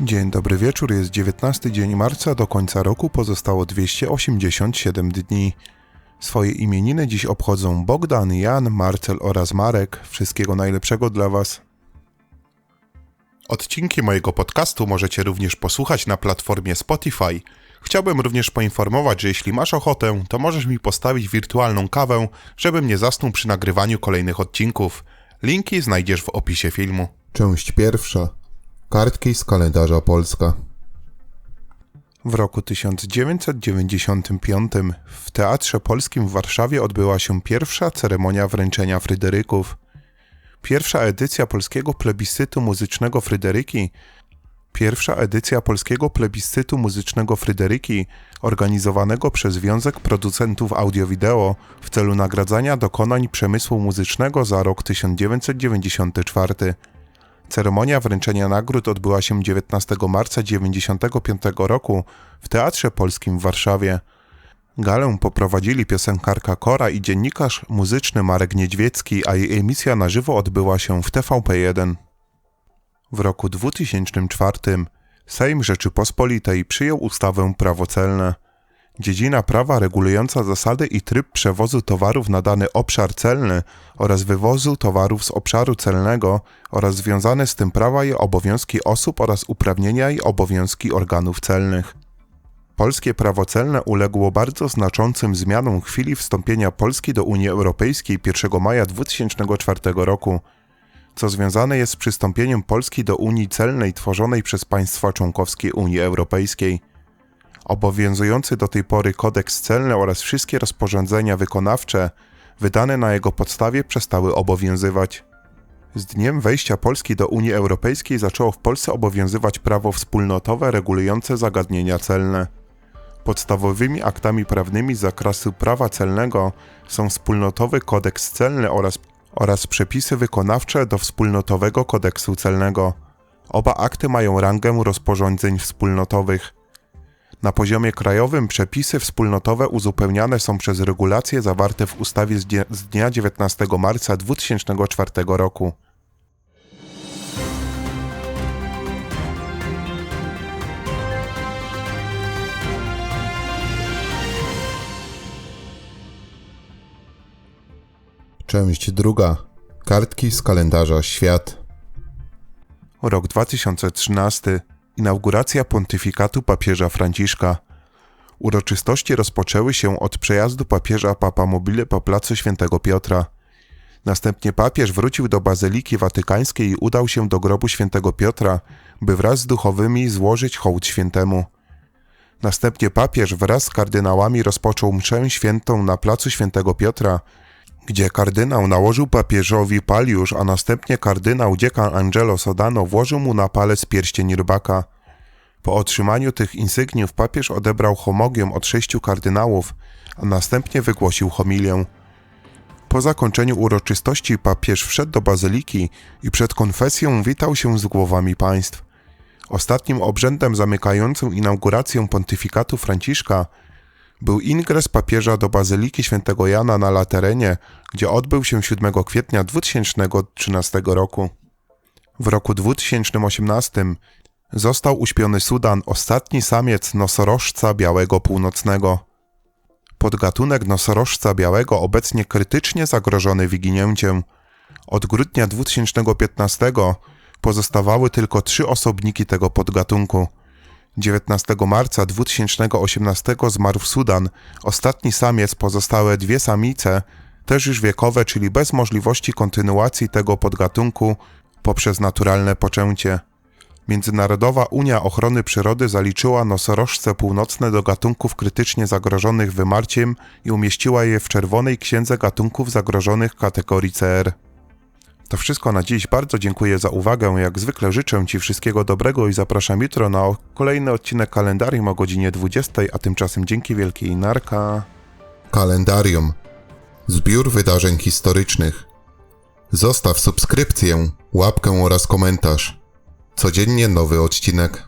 Dzień dobry wieczór, jest 19 dzień marca, do końca roku pozostało 287 dni. Swoje imieniny dziś obchodzą Bogdan, Jan, Marcel oraz Marek. Wszystkiego najlepszego dla Was. Odcinki mojego podcastu możecie również posłuchać na platformie Spotify. Chciałbym również poinformować, że jeśli masz ochotę, to możesz mi postawić wirtualną kawę, żebym nie zasnął przy nagrywaniu kolejnych odcinków. Linki znajdziesz w opisie filmu. Część pierwsza. Kartki z kalendarza Polska. W roku 1995 w Teatrze Polskim w Warszawie odbyła się pierwsza ceremonia wręczenia Fryderyków. Pierwsza edycja polskiego plebiscytu muzycznego Fryderyki Pierwsza edycja polskiego plebiscytu muzycznego Fryderyki, organizowanego przez Związek Producentów Audio-Wideo w celu nagradzania dokonań przemysłu muzycznego za rok 1994. Ceremonia wręczenia nagród odbyła się 19 marca 1995 roku w Teatrze Polskim w Warszawie. Galę poprowadzili piosenkarka Kora i dziennikarz muzyczny Marek Niedźwiecki, a jej emisja na żywo odbyła się w TVP1. W roku 2004 Sejm Rzeczypospolitej przyjął ustawę prawo celne. Dziedzina prawa regulująca zasady i tryb przewozu towarów na dany obszar celny oraz wywozu towarów z obszaru celnego oraz związane z tym prawa i obowiązki osób oraz uprawnienia i obowiązki organów celnych. Polskie prawo celne uległo bardzo znaczącym zmianom w chwili wstąpienia Polski do Unii Europejskiej 1 maja 2004 roku, co związane jest z przystąpieniem Polski do Unii Celnej tworzonej przez państwa członkowskie Unii Europejskiej. Obowiązujący do tej pory kodeks celny oraz wszystkie rozporządzenia wykonawcze wydane na jego podstawie przestały obowiązywać. Z dniem wejścia Polski do Unii Europejskiej zaczęło w Polsce obowiązywać prawo wspólnotowe regulujące zagadnienia celne. Podstawowymi aktami prawnymi z zakresu prawa celnego są wspólnotowy kodeks celny oraz, oraz przepisy wykonawcze do wspólnotowego kodeksu celnego. Oba akty mają rangę rozporządzeń wspólnotowych. Na poziomie krajowym przepisy wspólnotowe uzupełniane są przez regulacje zawarte w ustawie z dnia 19 marca 2004 roku. Część druga. Kartki z kalendarza Świat. Rok 2013. Inauguracja pontyfikatu papieża Franciszka. Uroczystości rozpoczęły się od przejazdu papieża Papa Mobile po placu Świętego Piotra. Następnie papież wrócił do Bazyliki Watykańskiej i udał się do grobu Świętego Piotra, by wraz z duchowymi złożyć hołd świętemu. Następnie papież wraz z kardynałami rozpoczął mszę świętą na placu Świętego Piotra, gdzie kardynał nałożył papieżowi paliusz, a następnie kardynał dziekan Angelo Sodano włożył mu na palec pierścień rybaka. Po otrzymaniu tych insygniów papież odebrał homogium od sześciu kardynałów, a następnie wygłosił homilię. Po zakończeniu uroczystości papież wszedł do bazyliki i przed konfesją witał się z głowami państw. Ostatnim obrzędem zamykającym inaugurację pontyfikatu Franciszka był ingres papieża do Bazyliki Świętego Jana na Laterenie, gdzie odbył się 7 kwietnia 2013 roku. W roku 2018 został uśpiony Sudan, ostatni samiec nosorożca białego północnego. Podgatunek nosorożca białego obecnie krytycznie zagrożony wyginięciem. Od grudnia 2015 pozostawały tylko trzy osobniki tego podgatunku. 19 marca 2018 zmarł Sudan, ostatni samiec, pozostałe dwie samice, też już wiekowe, czyli bez możliwości kontynuacji tego podgatunku poprzez naturalne poczęcie. Międzynarodowa Unia Ochrony Przyrody zaliczyła nosorożce północne do gatunków krytycznie zagrożonych wymarciem i umieściła je w Czerwonej Księdze Gatunków Zagrożonych kategorii CR. To wszystko na dziś. Bardzo dziękuję za uwagę. Jak zwykle życzę Ci wszystkiego dobrego i zapraszam jutro na kolejny odcinek kalendarium o godzinie 20, a tymczasem dzięki wielkiej narka. Kalendarium. Zbiór wydarzeń historycznych. Zostaw subskrypcję, łapkę oraz komentarz. Codziennie nowy odcinek.